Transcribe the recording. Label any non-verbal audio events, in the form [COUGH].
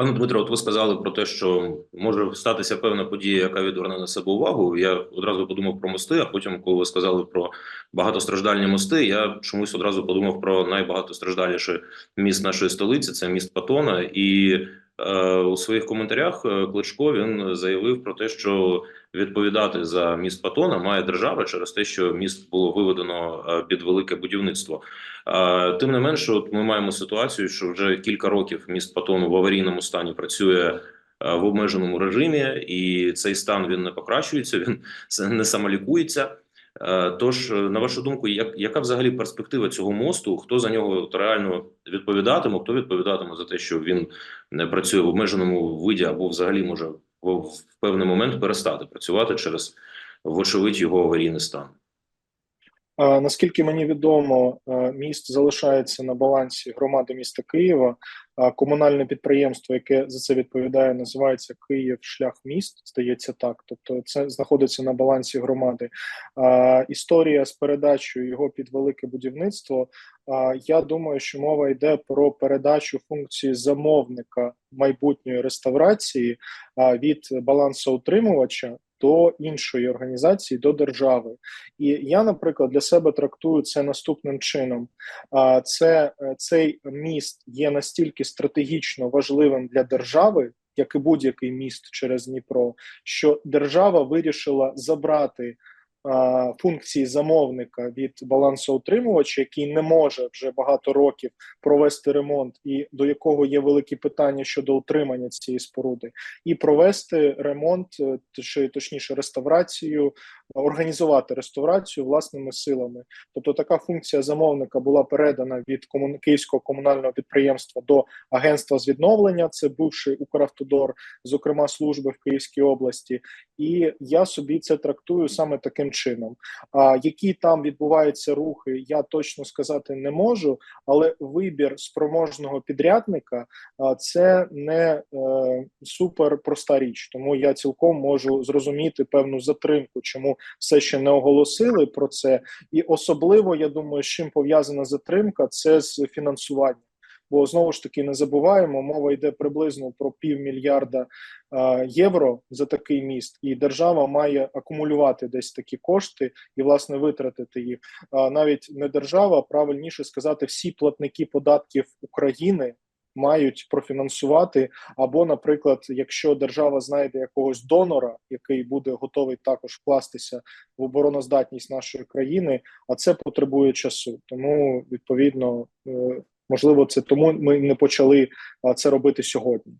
Пане Дмитро, от ви сказали про те, що може статися певна подія, яка відверне на себе увагу. Я одразу подумав про мости, а потім, коли ви сказали про багатостраждальні мости, я чомусь одразу подумав про найбагатостраждаліший міст нашої столиці це міст Патона. І у своїх коментарях е, Кличко він заявив про те, що відповідати за міст Патона має держава через те, що міст було виведено е, під велике будівництво. Е, Тим не менше, от ми маємо ситуацію, що вже кілька років міст Патону в аварійному стані працює е, в обмеженому режимі, і цей стан він не покращується, [LAUGHS] він не самолікується. Е, Тож, е, на вашу думку, як, яка взагалі перспектива цього мосту? Хто за нього реально відповідатиме? Хто відповідатиме за те, що він не працює в обмеженому виді, або взагалі може в, певний момент перестати працювати через вочевидь його аварійний стан? Наскільки мені відомо, е, міст залишається на балансі громади міста Києва. Комунальне підприємство, яке за це відповідає, називається Київ шлях міст. Здається, так. Тобто, це знаходиться на балансі громади. Історія з передачею його під велике будівництво. Я думаю, що мова йде про передачу функції замовника майбутньої реставрації від балансоутримувача до іншої організації, до держави. І я, наприклад, для себе трактую це наступним чином: це цей міст є настільки стратегічно важливим для держави, як і будь-який міст через Дніпро, що держава вирішила забрати. А, Функції замовника від балансоутримувача, який не може вже багато років провести ремонт, і до якого є великі питання щодо утримання цієї споруди, і провести ремонт, е, чи точніше реставрацію, організувати реставрацію власними силами. Тобто така функція замовника була передана від комун... Київського комунального підприємства до агентства з відновлення. Це бувший Укравтодор, зокрема служби в Київській області. І я собі це трактую саме таким чином. А які там відбуваються рухи, я точно сказати не можу, але вибір спроможного підрядника це не е, супер проста річ. Тому я цілком можу зрозуміти певну затримку, чому все ще не оголосили про це. І особливо я думаю, з чим пов'язана затримка, це з фінансуванням. Бо знову ж таки не забуваємо, мова йде приблизно про півмільярда е, євро за такий міст, і держава має акумулювати десь такі кошти і власне витратити їх. А навіть не держава, правильніше сказати, всі платники податків України мають профінансувати. Або, наприклад, якщо держава знайде якогось донора, який буде готовий також вкластися в обороноздатність нашої країни, а це потребує часу. Тому відповідно, е, можливо, це тому ми не почали це робити сьогодні.